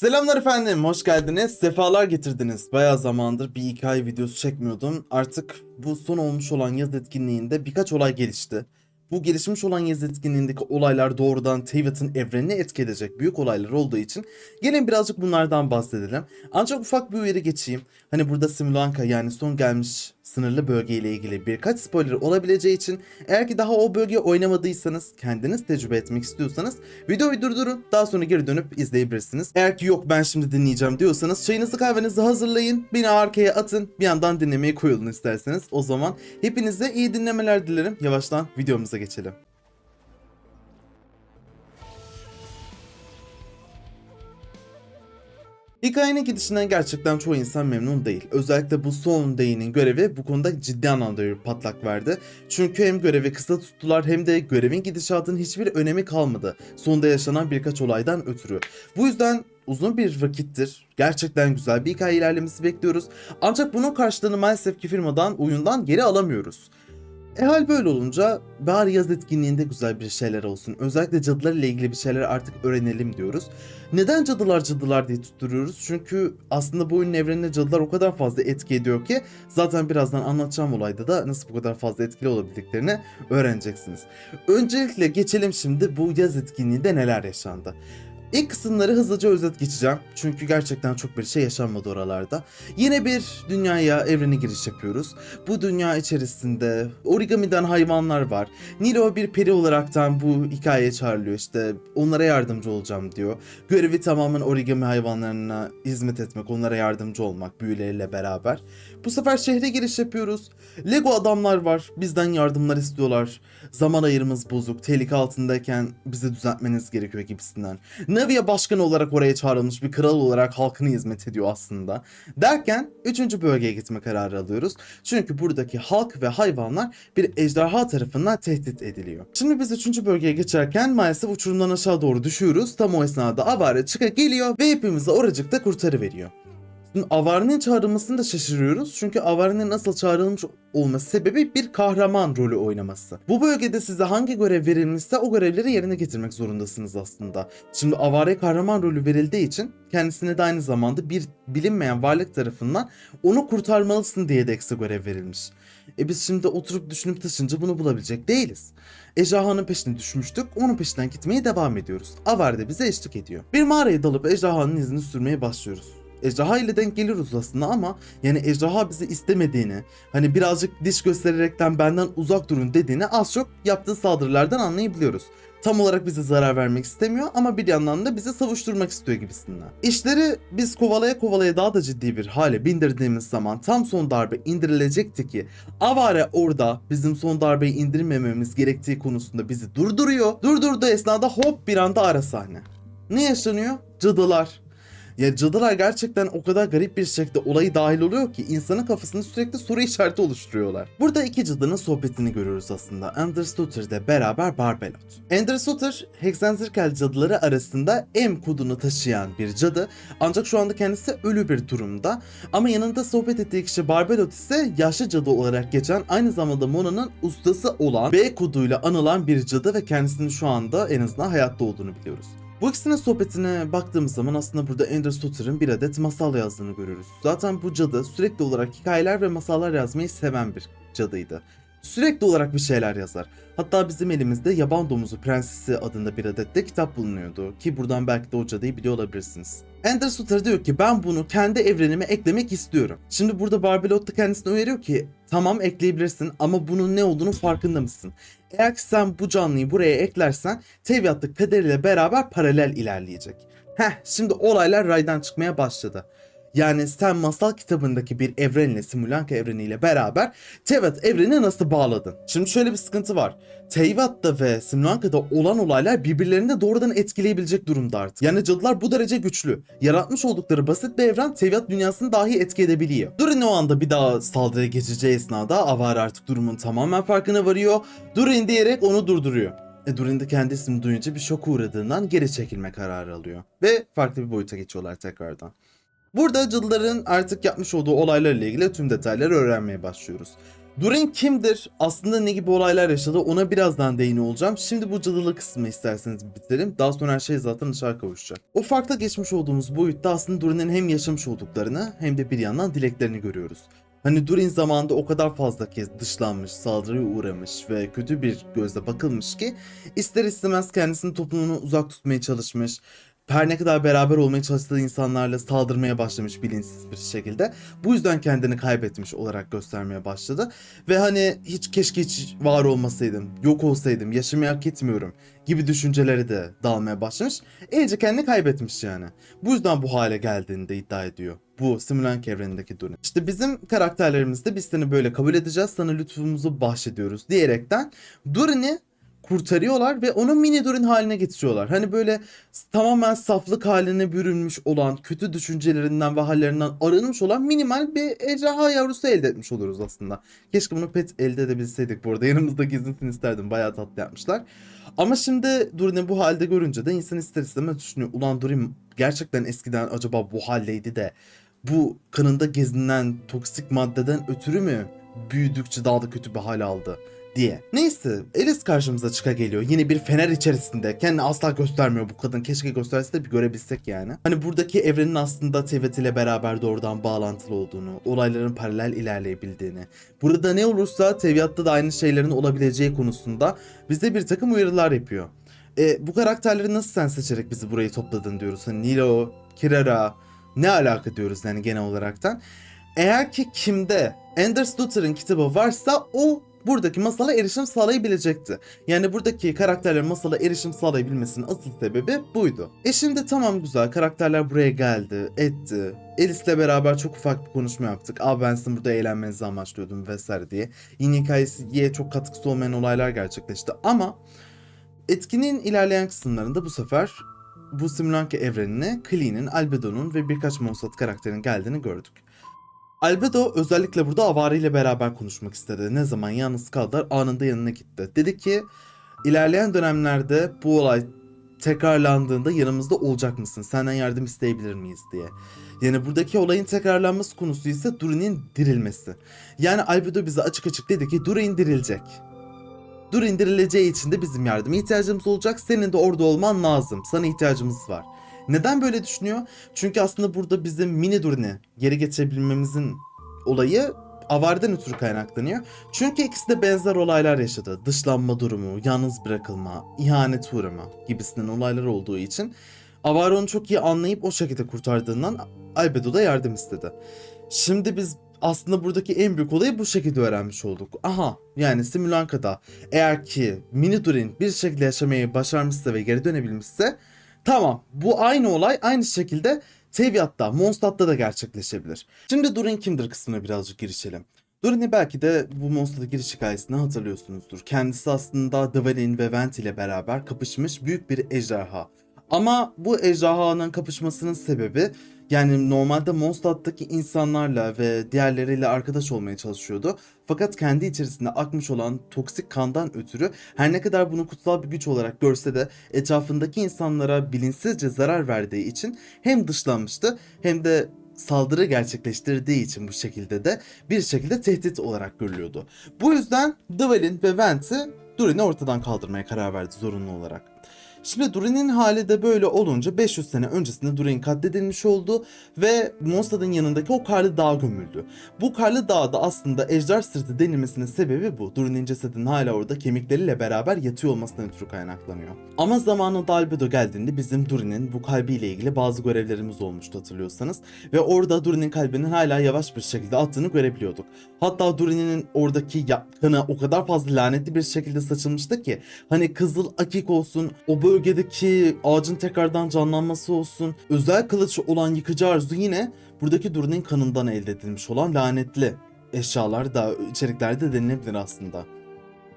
Selamlar efendim, hoş geldiniz. Sefalar getirdiniz. Bayağı zamandır bir hikaye videosu çekmiyordum. Artık bu son olmuş olan yaz etkinliğinde birkaç olay gelişti. Bu gelişmiş olan yaz etkinliğindeki olaylar doğrudan Tevat'ın evrenini etki edecek büyük olaylar olduğu için gelin birazcık bunlardan bahsedelim. Ancak ufak bir uyarı geçeyim. Hani burada Simulanka yani son gelmiş sınırlı bölgeyle ilgili birkaç spoiler olabileceği için eğer ki daha o bölgeyi oynamadıysanız kendiniz tecrübe etmek istiyorsanız videoyu durdurun daha sonra geri dönüp izleyebilirsiniz. Eğer ki yok ben şimdi dinleyeceğim diyorsanız çayınızı kahvenizi hazırlayın beni arkaya atın bir yandan dinlemeye koyulun isterseniz. O zaman hepinize iyi dinlemeler dilerim. Yavaştan videomuza geçelim. Hikayenin gidişinden gerçekten çoğu insan memnun değil. Özellikle bu son Day'nin görevi bu konuda ciddi anlamda bir patlak verdi. Çünkü hem görevi kısa tuttular hem de görevin gidişatının hiçbir önemi kalmadı. Sonda yaşanan birkaç olaydan ötürü. Bu yüzden uzun bir vakittir gerçekten güzel bir hikaye ilerlemesi bekliyoruz. Ancak bunun karşılığını maalesef ki firmadan oyundan geri alamıyoruz. E hal böyle olunca bari yaz etkinliğinde güzel bir şeyler olsun. Özellikle cadılar ile ilgili bir şeyler artık öğrenelim diyoruz. Neden cadılar cadılar diye tutturuyoruz? Çünkü aslında bu oyunun evrenine cadılar o kadar fazla etki ediyor ki zaten birazdan anlatacağım olayda da nasıl bu kadar fazla etkili olabildiklerini öğreneceksiniz. Öncelikle geçelim şimdi bu yaz etkinliğinde neler yaşandı. İlk kısımları hızlıca özet geçeceğim. Çünkü gerçekten çok bir şey yaşanmadı oralarda. Yine bir dünyaya, evrene giriş yapıyoruz. Bu dünya içerisinde origami'den hayvanlar var. Nilo bir peri olaraktan bu hikayeye çağrılıyor işte. Onlara yardımcı olacağım diyor. Görevi tamamen origami hayvanlarına hizmet etmek, onlara yardımcı olmak büyüleriyle beraber. Bu sefer şehre giriş yapıyoruz. Lego adamlar var. Bizden yardımlar istiyorlar. Zaman ayırımız bozuk. Tehlike altındayken bizi düzeltmeniz gerekiyor gibisinden. Navia başkan olarak oraya çağrılmış bir kral olarak halkına hizmet ediyor aslında. Derken 3. bölgeye gitme kararı alıyoruz. Çünkü buradaki halk ve hayvanlar bir ejderha tarafından tehdit ediliyor. Şimdi biz 3. bölgeye geçerken maalesef uçurumdan aşağı doğru düşüyoruz. Tam o esnada avare çıka geliyor ve hepimizi oracıkta kurtarıveriyor. Şimdi Avari'nin çağrılmasını da şaşırıyoruz. Çünkü Avari'nin nasıl çağrılmış olması sebebi bir kahraman rolü oynaması. Bu bölgede size hangi görev verilmişse o görevleri yerine getirmek zorundasınız aslında. Şimdi Avare kahraman rolü verildiği için kendisine de aynı zamanda bir bilinmeyen varlık tarafından onu kurtarmalısın diye de ekstra görev verilmiş. E biz şimdi oturup düşünüp taşınca bunu bulabilecek değiliz. Ejderhanın peşine düşmüştük, onun peşinden gitmeye devam ediyoruz. Avar da bize eşlik ediyor. Bir mağaraya dalıp ejderhanın izini sürmeye başlıyoruz. Ejderha ile denk geliyoruz aslında ama yani ejderha bizi istemediğini, hani birazcık diş göstererekten benden uzak durun dediğini az çok yaptığı saldırılardan anlayabiliyoruz. Tam olarak bize zarar vermek istemiyor ama bir yandan da bizi savuşturmak istiyor gibisinden. İşleri biz kovalaya kovalaya daha da ciddi bir hale bindirdiğimiz zaman tam son darbe indirilecekti ki Avare orada bizim son darbeyi indirmememiz gerektiği konusunda bizi durduruyor. Durdurduğu esnada hop bir anda ara sahne. Ne yaşanıyor? Cadılar. Ya cadılar gerçekten o kadar garip bir şekilde olayı dahil oluyor ki insanın kafasında sürekli soru işareti oluşturuyorlar. Burada iki cadının sohbetini görüyoruz aslında. Ender Stutter ile beraber Barbelot. Ender Stutter, Hexenzirkel cadıları arasında M kodunu taşıyan bir cadı. Ancak şu anda kendisi ölü bir durumda. Ama yanında sohbet ettiği kişi Barbelot ise yaşlı cadı olarak geçen aynı zamanda Mona'nın ustası olan B koduyla anılan bir cadı ve kendisinin şu anda en azından hayatta olduğunu biliyoruz. Bu ikisinin sohbetine baktığımız zaman aslında burada Ender Stutter'ın bir adet masal yazdığını görüyoruz. Zaten bu cadı sürekli olarak hikayeler ve masallar yazmayı seven bir cadıydı. Sürekli olarak bir şeyler yazar. Hatta bizim elimizde Yaban Domuzu Prensesi adında bir adet de kitap bulunuyordu. Ki buradan belki de o cadıyı biliyor olabilirsiniz. Ender Sutter diyor ki ben bunu kendi evrenime eklemek istiyorum. Şimdi burada Barbelot da kendisine uyarıyor ki tamam ekleyebilirsin ama bunun ne olduğunu farkında mısın? Eğer ki sen bu canlıyı buraya eklersen Teviat'ta kaderiyle beraber paralel ilerleyecek. Heh şimdi olaylar raydan çıkmaya başladı. Yani sen masal kitabındaki bir evrenle Simulanka evreniyle beraber Tevat evreni nasıl bağladın? Şimdi şöyle bir sıkıntı var. Teyvat'ta ve Simulanka'da olan olaylar birbirlerini de doğrudan etkileyebilecek durumda artık. Yani cadılar bu derece güçlü. Yaratmış oldukları basit bir evren Teyvat dünyasını dahi etki edebiliyor. Durin o anda bir daha saldırıya geçeceği esnada Avar artık durumun tamamen farkına varıyor. Durin diyerek onu durduruyor. E Durin de kendi duyunca bir şoka uğradığından geri çekilme kararı alıyor. Ve farklı bir boyuta geçiyorlar tekrardan. Burada cadıların artık yapmış olduğu olaylarla ilgili tüm detayları öğrenmeye başlıyoruz. Durin kimdir? Aslında ne gibi olaylar yaşadı ona birazdan değiniyor olacağım. Şimdi bu cadılı kısmı isterseniz bitirelim. Daha sonra her şey zaten dışarı kavuşacak. O farkta geçmiş olduğumuz boyutta aslında Durin'in hem yaşamış olduklarını hem de bir yandan dileklerini görüyoruz. Hani Durin zamanında o kadar fazla kez dışlanmış, saldırıya uğramış ve kötü bir gözle bakılmış ki ister istemez kendisini toplumunu uzak tutmaya çalışmış. Her ne kadar beraber olmaya çalıştığı insanlarla saldırmaya başlamış bilinçsiz bir şekilde. Bu yüzden kendini kaybetmiş olarak göstermeye başladı. Ve hani hiç keşke hiç var olmasaydım, yok olsaydım, yaşamayı hak etmiyorum gibi düşünceleri de dalmaya başlamış. İyice kendini kaybetmiş yani. Bu yüzden bu hale geldiğini de iddia ediyor. Bu Simulank evrenindeki Durin. İşte bizim karakterlerimizde biz seni böyle kabul edeceğiz, sana lütfumuzu bahşediyoruz diyerekten Durin'i kurtarıyorlar ve onu mini Durin haline getiriyorlar. Hani böyle tamamen saflık haline bürünmüş olan, kötü düşüncelerinden ve hallerinden arınmış olan minimal bir ejderha yavrusu elde etmiş oluruz aslında. Keşke bunu pet elde edebilseydik bu arada. Yanımızda gezinsin isterdim. Bayağı tatlı yapmışlar. Ama şimdi Durin'i bu halde görünce de insan ister istemez düşünüyor. Ulan Durin gerçekten eskiden acaba bu haldeydi de bu kanında gezinen toksik maddeden ötürü mü büyüdükçe daha da kötü bir hal aldı diye. Neyse Alice karşımıza çıka geliyor. Yine bir fener içerisinde. Kendini asla göstermiyor bu kadın. Keşke gösterse de bir görebilsek yani. Hani buradaki evrenin aslında Tevet ile beraber doğrudan bağlantılı olduğunu, olayların paralel ilerleyebildiğini. Burada ne olursa Teviat'ta da aynı şeylerin olabileceği konusunda bize bir takım uyarılar yapıyor. E, bu karakterleri nasıl sen seçerek bizi burayı topladın diyoruz. Hani Nilo, Kirara ne alaka diyoruz yani genel olaraktan. Eğer ki kimde Anders Luther'ın kitabı varsa o buradaki masala erişim sağlayabilecekti. Yani buradaki karakterlerin masala erişim sağlayabilmesinin asıl sebebi buydu. E şimdi tamam güzel karakterler buraya geldi, etti. Alice'le beraber çok ufak bir konuşma yaptık. Abi ben sizin burada eğlenmenizi amaçlıyordum vesaire diye. Yine hikayesiye çok katkısı olmayan olaylar gerçekleşti ama etkinin ilerleyen kısımlarında bu sefer bu Simulanke evrenine Klee'nin, Albedo'nun ve birkaç Monsat karakterin geldiğini gördük. Albedo özellikle burada Avari ile beraber konuşmak istedi. Ne zaman yalnız kaldılar anında yanına gitti. Dedi ki ilerleyen dönemlerde bu olay tekrarlandığında yanımızda olacak mısın? Senden yardım isteyebilir miyiz diye. Yani buradaki olayın tekrarlanması konusu ise Durin'in dirilmesi. Yani Albedo bize açık açık dedi ki Durin dirilecek. Durin dirileceği için de bizim yardıma ihtiyacımız olacak. Senin de orada olman lazım. Sana ihtiyacımız var. Neden böyle düşünüyor? Çünkü aslında burada bizim mini Durin'i geri getirebilmemizin olayı Avar'dan ötürü kaynaklanıyor. Çünkü ikisi de benzer olaylar yaşadı. Dışlanma durumu, yalnız bırakılma, ihanet uğrama gibisinden olaylar olduğu için Avar onu çok iyi anlayıp o şekilde kurtardığından Albedo da yardım istedi. Şimdi biz aslında buradaki en büyük olayı bu şekilde öğrenmiş olduk. Aha yani Simulanka'da eğer ki Mini Durin bir şekilde yaşamayı başarmışsa ve geri dönebilmişse tamam bu aynı olay aynı şekilde Teviat'ta, Mondstadt'ta da gerçekleşebilir. Şimdi Durin kimdir kısmına birazcık girişelim. Durin'i belki de bu Mondstadt'a giriş hikayesini hatırlıyorsunuzdur. Kendisi aslında Dwalin ve Vent ile beraber kapışmış büyük bir ejderha. Ama bu ejderhanın kapışmasının sebebi yani normalde Mondstadt'taki insanlarla ve diğerleriyle arkadaş olmaya çalışıyordu. Fakat kendi içerisinde akmış olan toksik kandan ötürü her ne kadar bunu kutsal bir güç olarak görse de etrafındaki insanlara bilinçsizce zarar verdiği için hem dışlanmıştı hem de saldırı gerçekleştirdiği için bu şekilde de bir şekilde tehdit olarak görülüyordu. Bu yüzden Dwalin ve Vent'i Durin'i ortadan kaldırmaya karar verdi zorunlu olarak. Şimdi Durin'in hali de böyle olunca 500 sene öncesinde Durin katledilmiş oldu ve Mondstadt'ın yanındaki o karlı dağa gömüldü. Bu karlı dağda aslında ejder sırtı denilmesinin sebebi bu. Durin'in cesedinin hala orada kemikleriyle beraber yatıyor olmasından ötürü kaynaklanıyor. Ama zamanında Albedo geldiğinde bizim Durin'in bu kalbiyle ilgili bazı görevlerimiz olmuştu hatırlıyorsanız. Ve orada Durin'in kalbinin hala yavaş bir şekilde attığını görebiliyorduk. Hatta Durin'in oradaki kanı o kadar fazla lanetli bir şekilde saçılmıştı ki hani kızıl akik olsun, o bölgedeki ağacın tekrardan canlanması olsun, özel kılıç olan yıkıcı arzu yine buradaki Durin'in kanından elde edilmiş olan lanetli eşyalar da içeriklerde denilebilir aslında.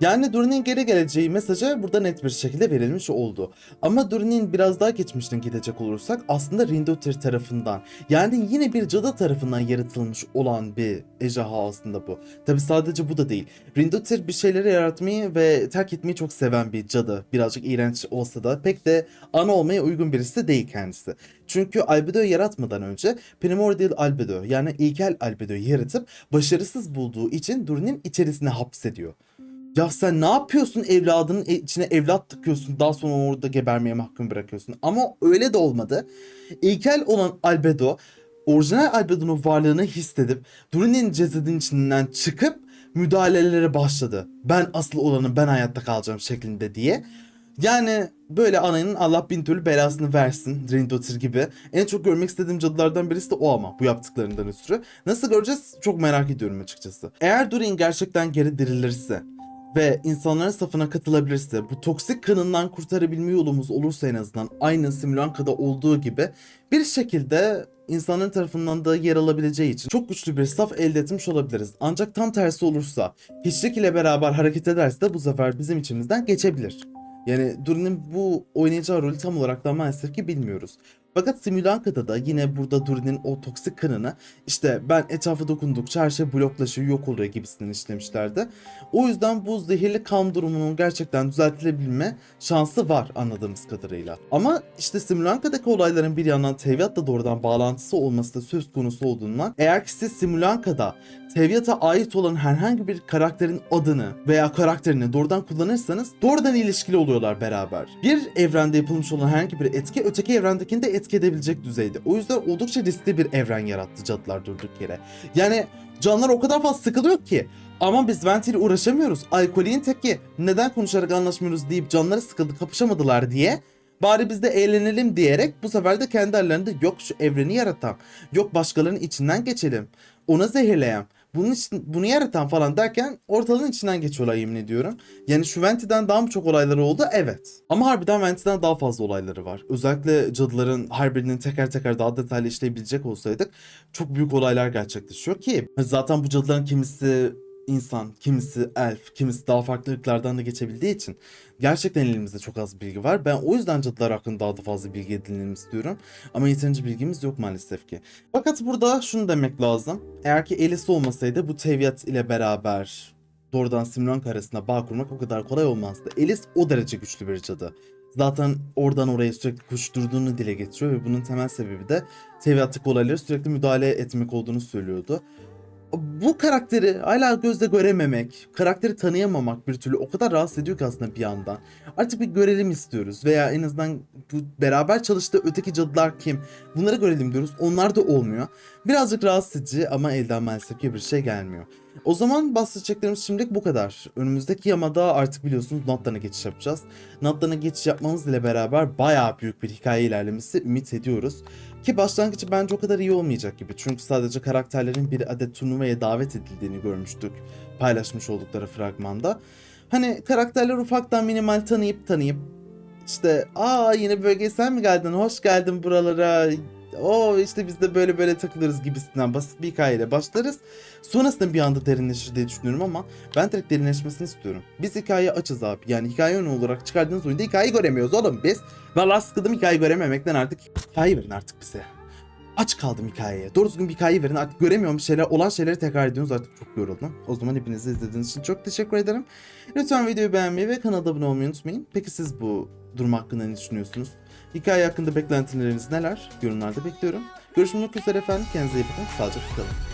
Yani Durin'in geri geleceği mesajı burada net bir şekilde verilmiş oldu. Ama Durin'in biraz daha geçmişine gidecek olursak aslında Rindotir tarafından yani yine bir cadı tarafından yaratılmış olan bir ejderha aslında bu. Tabi sadece bu da değil. Rindotir bir şeyleri yaratmayı ve terk etmeyi çok seven bir cadı. Birazcık iğrenç olsa da pek de ana olmaya uygun birisi değil kendisi. Çünkü Albedo'yu yaratmadan önce Primordial Albedo yani ilkel Albedo'yu yaratıp başarısız bulduğu için Durin'in içerisine hapsediyor. Ya sen ne yapıyorsun evladının içine evlat tıkıyorsun daha sonra orada gebermeye mahkum bırakıyorsun. Ama öyle de olmadı. İlkel olan Albedo orijinal Albedo'nun varlığını hissedip Durin'in cesedin içinden çıkıp müdahalelere başladı. Ben asıl olanım ben hayatta kalacağım şeklinde diye. Yani böyle ananın Allah bin türlü belasını versin Rindotir gibi. En çok görmek istediğim cadılardan birisi de o ama bu yaptıklarından ötürü. Nasıl göreceğiz çok merak ediyorum açıkçası. Eğer Durin gerçekten geri dirilirse ve insanların safına katılabilirse, bu toksik kanından kurtarabilme yolumuz olursa en azından aynı Simulanka'da olduğu gibi bir şekilde insanların tarafından da yer alabileceği için çok güçlü bir saf elde etmiş olabiliriz. Ancak tam tersi olursa, hiçlik ile beraber hareket ederse de bu sefer bizim içimizden geçebilir. Yani Durin'in bu oynayacağı rolü tam olarak da maalesef ki bilmiyoruz. Fakat Simulanka'da da yine burada Durin'in o toksik kanını işte ben etrafa dokundukça her şey bloklaşıyor yok oluyor gibisinden işlemişlerdi. O yüzden bu zehirli kan durumunun gerçekten düzeltilebilme şansı var anladığımız kadarıyla. Ama işte Simulanka'daki olayların bir yandan Tevyat'la doğrudan bağlantısı olması da söz konusu olduğundan eğer ki siz Simulanka'da Tevyat'a ait olan herhangi bir karakterin adını veya karakterini doğrudan kullanırsanız doğrudan ilişkili oluyorlar beraber. Bir evrende yapılmış olan herhangi bir etki öteki evrendekini de etki edebilecek düzeyde. O yüzden oldukça riskli bir evren yarattı cadılar durduk yere. Yani canlar o kadar fazla sıkılıyor ki ama biz Venti ile uğraşamıyoruz. Alkolin teki neden konuşarak anlaşmıyoruz deyip canları sıkıldı kapışamadılar diye Bari biz de eğlenelim diyerek bu sefer de kendi aralarında yok şu evreni yaratan, yok başkalarının içinden geçelim, ona zehirleyen, bunun bunu yaratan falan derken ortalığın içinden geçiyorlar yemin ediyorum. Yani şu Venti'den daha mı çok olayları oldu? Evet. Ama harbiden Venti'den daha fazla olayları var. Özellikle cadıların her birinin teker teker daha detaylı işleyebilecek olsaydık çok büyük olaylar gerçekleşiyor ki zaten bu cadıların kimisi insan, kimisi elf, kimisi daha farklı ırklardan da geçebildiği için gerçekten elimizde çok az bilgi var. Ben o yüzden cadılar hakkında daha da fazla bilgi edinelim istiyorum. Ama yeterince bilgimiz yok maalesef ki. Fakat burada şunu demek lazım. Eğer ki Elis olmasaydı bu Tevyat ile beraber doğrudan Simrank arasında bağ kurmak o kadar kolay olmazdı. Elis o derece güçlü bir cadı. Zaten oradan oraya sürekli koşturduğunu dile getiriyor ve bunun temel sebebi de Tevyat'taki olaylara sürekli müdahale etmek olduğunu söylüyordu bu karakteri hala gözle görememek, karakteri tanıyamamak bir türlü o kadar rahatsız ediyor ki aslında bir yandan. Artık bir görelim istiyoruz veya en azından bu beraber çalıştığı öteki cadılar kim? Bunları görelim diyoruz. Onlar da olmuyor. Birazcık rahatsız edici ama elden maalesef ki bir şey gelmiyor. O zaman bahsedeceklerimiz şimdilik bu kadar. Önümüzdeki yamada artık biliyorsunuz Natlan'a geçiş yapacağız. Natlan'a geçiş yapmamız ile beraber bayağı büyük bir hikaye ilerlemesi ümit ediyoruz. Ki başlangıcı bence o kadar iyi olmayacak gibi. Çünkü sadece karakterlerin bir adet turnuvaya davet edildiğini görmüştük. Paylaşmış oldukları fragmanda. Hani karakterler ufaktan minimal tanıyıp tanıyıp işte aa yeni bölgeye sen mi geldin? Hoş geldin buralara. O işte biz de böyle böyle takılırız gibisinden basit bir hikayeyle başlarız. Sonrasında bir anda derinleşir diye düşünüyorum ama ben direkt derinleşmesini istiyorum. Biz hikayeyi açız abi. Yani hikaye önü olarak çıkardığınız oyunda hikayeyi göremiyoruz oğlum biz. Valla sıkıldım hikaye görememekten artık. Hikaye verin artık bize. Aç kaldım hikayeye. Doğru düzgün bir hikaye verin. Artık göremiyorum şeyler. Olan şeyleri tekrar ediyorsunuz. Artık çok yoruldum. O zaman hepinizi izlediğiniz için çok teşekkür ederim. Lütfen videoyu beğenmeyi ve kanala abone olmayı unutmayın. Peki siz bu durum hakkında ne düşünüyorsunuz? Hikaye hakkında beklentileriniz neler? Yorumlarda bekliyorum. Görüşmek üzere efendim. Kendinize iyi bakın. Sağlıcakla kalın.